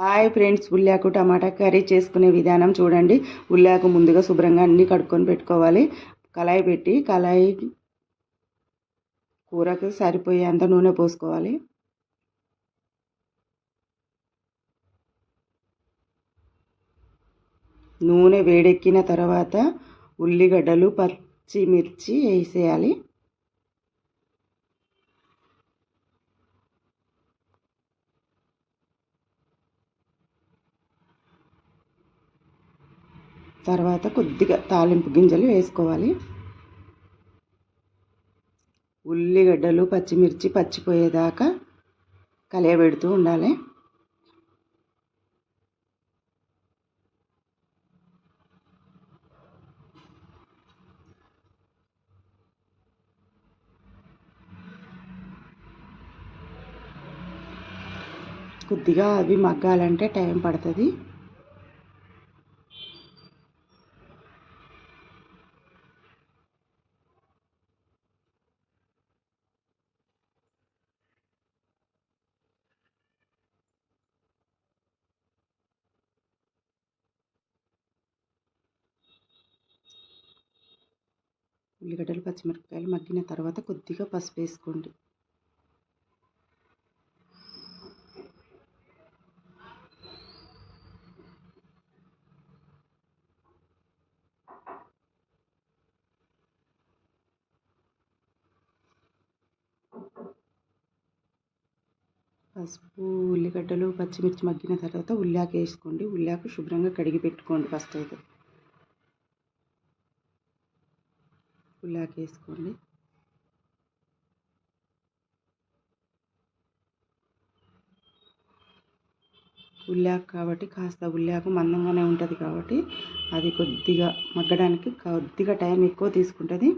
Hi friends ఉల్లాకు tomato curry చేసుకునే విధానం చూడండి. ఉల్లాకు ముందుగా శుభ్రంగా అన్నీ కడుక్కొని పెట్టుకోవాలి. కళాయి పెట్టి కళాయి కూరకు సరిపోయేంత నూనె పోసుకోవాలి. నూనె వేడెక్కిన తర్వాత ఉల్లిగడ్డలు పచ్చిమిర్చి వేసేయాలి. తర్వాత కొద్దిగా తాలింపు గింజలు వేసుకోవాలి. ఉల్లిగడ్డలు పచ్చిమిర్చి పచ్చిపోయేదాకా కలియబెడుతూ ఉండాలి. కొద్దిగా అవి మగ్గాలంటే టైం పడుతుంది. ఉల్లిగడ్డలు పచ్చిమిరపకాయలు మగ్గిన తర్వాత కొద్దిగా పసుపు వేసుకోండి. పసుపు ఉల్లిగడ్డలు పచ్చిమిర్చి మగ్గిన తర్వాత ఉల్లాక వేసుకోండి. ఉల్లాక శుభ్రంగా కడిగి పెట్టుకోండి ఫస్ట్ అయితే. ఉల్లాకు వేసుకోండి ఉల్లాకు కాబట్టి కాస్త ఉల్లాకు మందంగానే ఉంటుంది కాబట్టి అది కొద్దిగా మగ్గడానికి కొద్దిగా టైం ఎక్కువ తీసుకుంటుంది.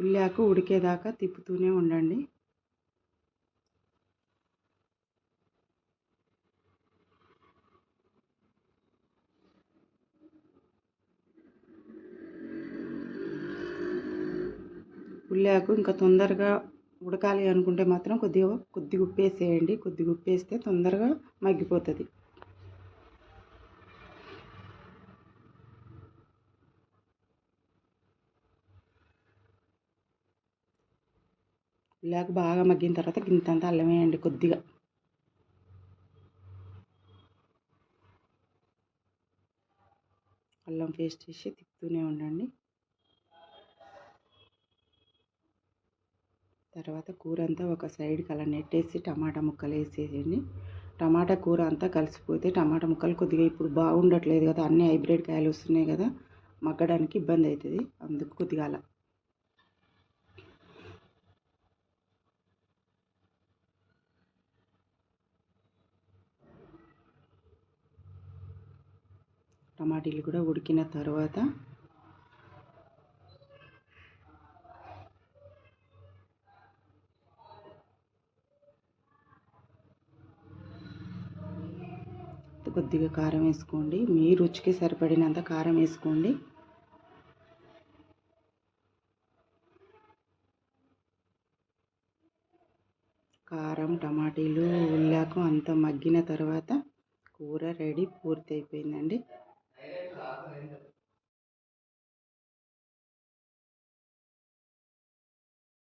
ఉల్లాకు ఉడికేదాకా తిప్పుతూనే ఉండండి. ఉల్లాకు ఇంకా తొందరగా ఉడకాలి అనుకుంటే మాత్రం కొద్దిగా కొద్దిగా ఉప్పేసేయండి. కొద్దిగా ఉప్పేస్తే తొందరగా మగ్గిపోతుంది. ఇలాగ బాగా మగ్గిన తర్వాత గింతంత అల్లం వేయండి కొద్దిగా. అల్లం పేస్ట్ వేసి తిప్పుతూనే ఉండండి. తర్వాత కూర అంతా ఒక సైడ్కి అలా నెట్టేసి టమాటా ముక్కలు వేసేసేయండి టమాటా కూర అంతా కలిసిపోతే టమాటా ముక్కలు కొద్దిగా ఇప్పుడు బాగుండట్లేదు కదా అన్ని హైబ్రిడ్ కాయలు వస్తున్నాయి కదా మగ్గడానికి ఇబ్బంది అవుతుంది. అందుకు కొద్దిగా అలా. టమాటీలు కూడా ఉడికిన తర్వాత కొద్దిగా కారం వేసుకోండి. మీ రుచికి సరిపడినంత కారం వేసుకోండి. కారం టమాటీలు ఉల్లాకు అంత మగ్గిన తర్వాత కూర రెడీ పూర్తి అయిపోయిందండి uh,